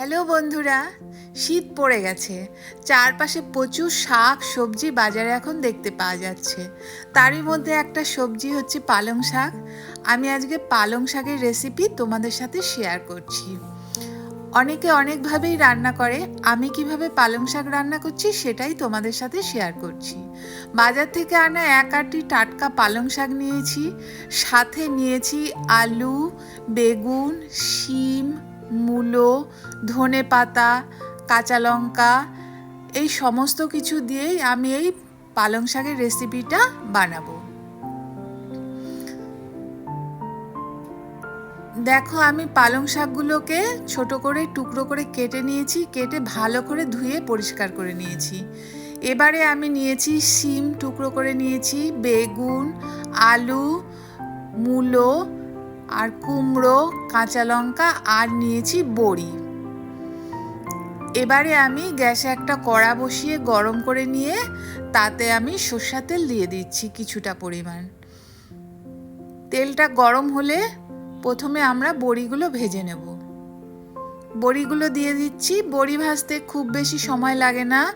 Hello বন্ধুরা, শীত পড়ে গেছে। চারপাশে প্রচুর শাক, সবজি বাজারে এখন দেখতে পাওয়া যাচ্ছে। তারই মধ্যে একটা সবজি হচ্ছে পালং শাক। আমি আজকে পালং শাকের রেসিপি তোমাদের সাথে শেয়ার করছি। অনেকে অনেকভাবেই রান্না করে, আমি কীভাবে পালং শাক রান্না করছি সেটাই তোমাদের সাথে শেয়ার করছি। বাজার থেকে আনা এক আটটি টাটকা পালং শাক নিয়েছি, সাথে নিয়েছি আলু, বেগুন, শিম মূলো, ধনে পাতা, কাঁচা লঙ্কা, এই সমস্ত কিছু দিয়েই আমি এই পালং শাকের রেসিপিটা বানাবো। দেখো, আমি পালং শাকগুলোকে ছোট করে, টুকরো করে কেটে নিয়েছি, কেটে ভালো করে ধুয়ে পরিষ্কার করে নিয়েছি। এবারে আমি নিয়েছি শিম, টুকরো করে নিয়েছি, বেগুন, আলু, মূলো আর কুমড়ো, কাঁচা লঙ্কা আর নিয়েছি বড়ি। এবারে আমি গ্যাসে একটা কড়া বসিয়ে গরম করে নিয়ে তাতে আমি সর্ষা তেল দিয়ে দিচ্ছি কিছুটা পরিমাণ। তেলটা গরম হলে প্রথমে আমরা বড়িগুলো ভেজে নেব। বড়িগুলো দিয়ে দিচ্ছি। বড়ি ভাজতে খুব বেশি সময় লাগে না।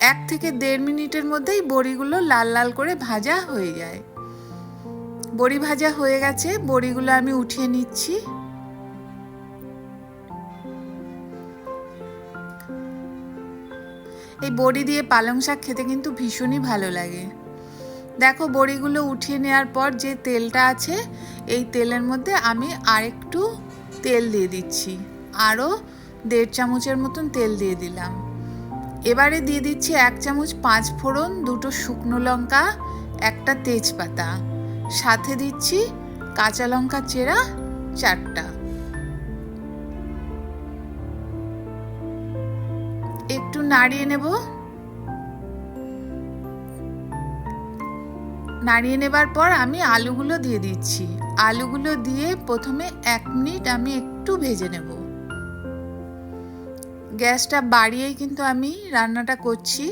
এক থেকে দেড় মিনিটের মধ্যেই বড়িগুলো লাল লাল করে ভাজা হয়ে যায়। বড়ি ভাজা হয়ে গেছে, বড়িগুলো আমি উঠিয়ে নিচ্ছি। এই বড়ি দিয়ে পালং শাক খেতে কিন্তু ভীষণই ভালো লাগে। দেখো, বড়িগুলো উঠিয়ে নেওয়ার পর যে তেলটা আছে, এই তেলের মধ্যে আমি আরেকটু তেল দিয়ে দিচ্ছি। আরও দেড় চামচের মতন তেল দিয়ে দিলাম। এবারে দিয়ে দিচ্ছি এক চামচ পাঁচ ফোড়ন দুটো শুকনো লঙ্কা, একটা তেজপাতা। সাথে দিচ্ছি কাঁচা লঙ্কা চেরা চারটা। একটু নাড়িয়ে নেব। নাড়িয়ে নেবার পর আমি আলুগুলো দিয়ে দিচ্ছি। আলুগুলো দিয়ে প্রথমে এক মিনিট আমি একটু ভেজে নেব। গ্যাসটা বাড়িয়েই কিন্তু আমি রান্নাটা করছি।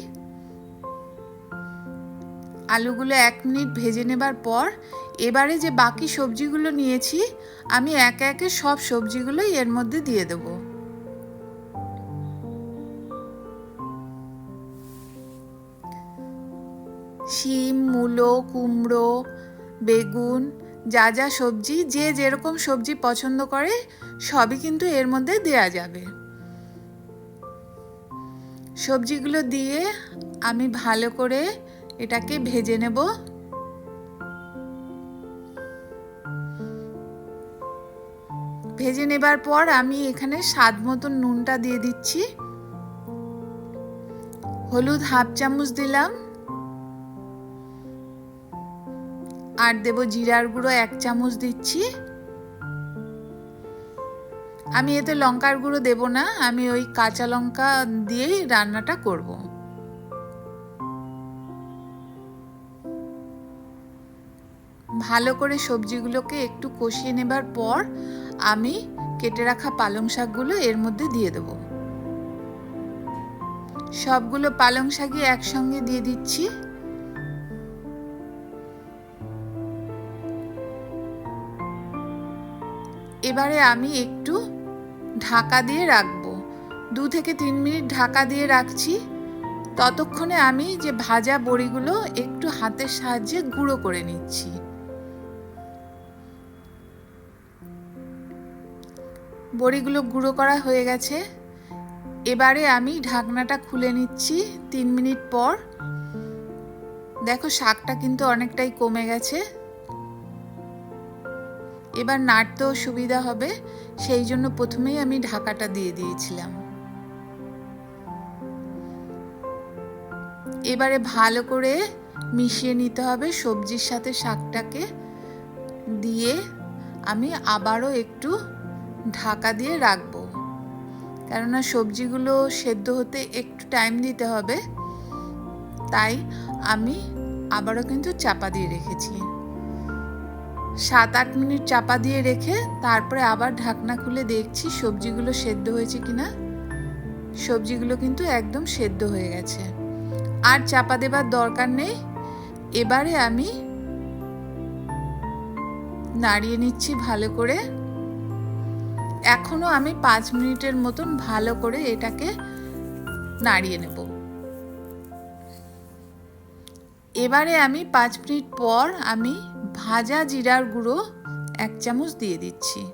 আলুগুলো এক মিনিট ভেজে নেবার পর এবারে যে বাকি সবজিগুলো নিয়েছি, আমি একে একে সব সবজিগুলোই এর মধ্যে দিয়ে দেব। শিম, মূলো, কুমড়ো, বেগুন, যা যা সবজি, যে যেরকম সবজি পছন্দ করে, সবই কিন্তু এর মধ্যে দেয়া যাবে। সবজিগুলো দিয়ে আমি ভালো করে এটাকে ভেজে নেব। ভেজে নেবার পর আমি এখানে স্বাদ মতন নুনটা দিয়ে দিচ্ছি। হলুদ হাফ চামচ দিলাম। আর দেব জিরার গুঁড়ো এক চামচ দিচ্ছি। আমি এতে লঙ্কার গুঁড়ো দেব না, আমি ওই কাঁচা লঙ্কা দিয়েই রান্নাটা করব। ভালো করে সবজিগুলোকে একটু কষিয়ে নেবার পর আমি কেটে রাখা পালং শাকগুলো এর মধ্যে দিয়ে দেব। সবগুলো পালং শাকই একসঙ্গে দিয়ে দিচ্ছি। এবারে আমি একটু ঢাকা দিয়ে রাখব। দু থেকে তিন মিনিট ঢাকা দিয়ে রাখছি। ততক্ষণে আমি যে ভাজা বড়িগুলো একটু হাতের সাহায্যে গুঁড়ো করে নিচ্ছি। বড়িগুলো গুঁড়ো করা হয়ে গেছে। এবারে আমি ঢাকনাটা খুলে নিচ্ছি তিন মিনিট পর। দেখো শাকটা কিন্তু অনেকটাই কমে গেছে। এবার নাড়তেও সুবিধা হবে, সেই জন্য প্রথমেই আমি ঢাকাটা দিয়ে দিয়েছিলাম। এবারে ভালো করে মিশিয়ে নিতে হবে সবজির সাথে শাকটাকে। দিয়ে আমি আবারও একটু ঢাকা দিয়ে রাখব। কেননা সবজিগুলো সেদ্ধ হতে একটু টাইম দিতে হবে, তাই আমি আবারও কিন্তু চাপা দিয়ে রেখেছি। সাত আট মিনিট চাপা দিয়ে রেখে তারপরে আবার ঢাকনা খুলে দেখছি সবজিগুলো সেদ্ধ হয়েছে কিনা। সবজিগুলো কিন্তু একদম সেদ্ধ হয়ে গেছে। আর চাপা দেবার দরকার নেই। এবারে আমি নাড়িয়ে নিচ্ছি ভালো করে। এখনও আমি পাঁচ মিনিটের মতন ভালো করে এটাকে নাড়িয়ে নেব। এবারে আমি পাঁচ মিনিট পর আমি ভাজা জিরার গুঁড়ো এক চামচ দিয়ে দিচ্ছি।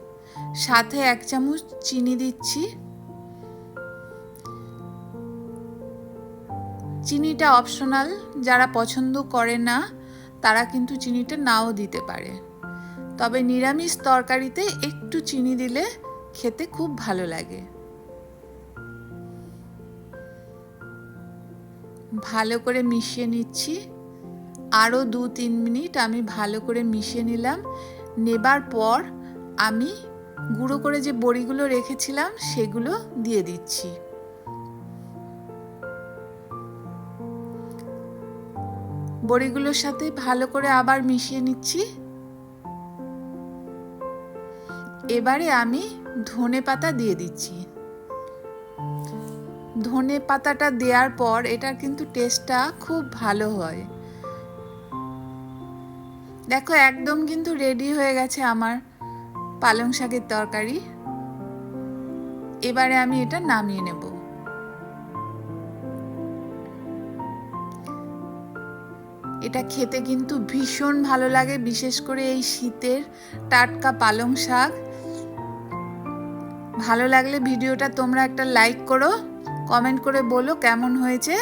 সাথে এক চামচ চিনি দিচ্ছি। চিনিটা অপশনাল, যারা পছন্দ করে না, তারা কিন্তু চিনিটা নাও দিতে পারে। তবে নিরামিষ তরকারিতে একটু চিনি দিলে খেতে খুব ভালো লাগে। ভালো করে মিশিয়ে নিচ্ছি। আরও দু তিন মিনিট আমি ভালো করে মিশিয়ে নিলাম। নেবার পর আমি গুঁড়ো করে যে বড়িগুলো রেখেছিলাম সেগুলো দিয়ে দিচ্ছি। বড়িগুলোর সাথে ভালো করে আবার মিশিয়ে নিচ্ছি। এবারে আমি ধনে পাতা দিয়ে দিচ্ছি। ধনে পাতাটা দেওয়ার পর এটার কিন্তু টেস্টটা খুব ভালো হয়। দেখো, একদম কিন্তু রেডি হয়ে গেছে আমার পালং শাকের তরকারি। এবারে আমি এটা নামিয়ে নেব। এটা খেতে কিন্তু ভীষণ ভালো লাগে, বিশেষ করে এই শীতের টাটকা পালং শাক। ভালো লাগলে ভিডিওটা তোমরা একটা লাইক করো কমেন্ট করে বলো কেমন হয়েছে।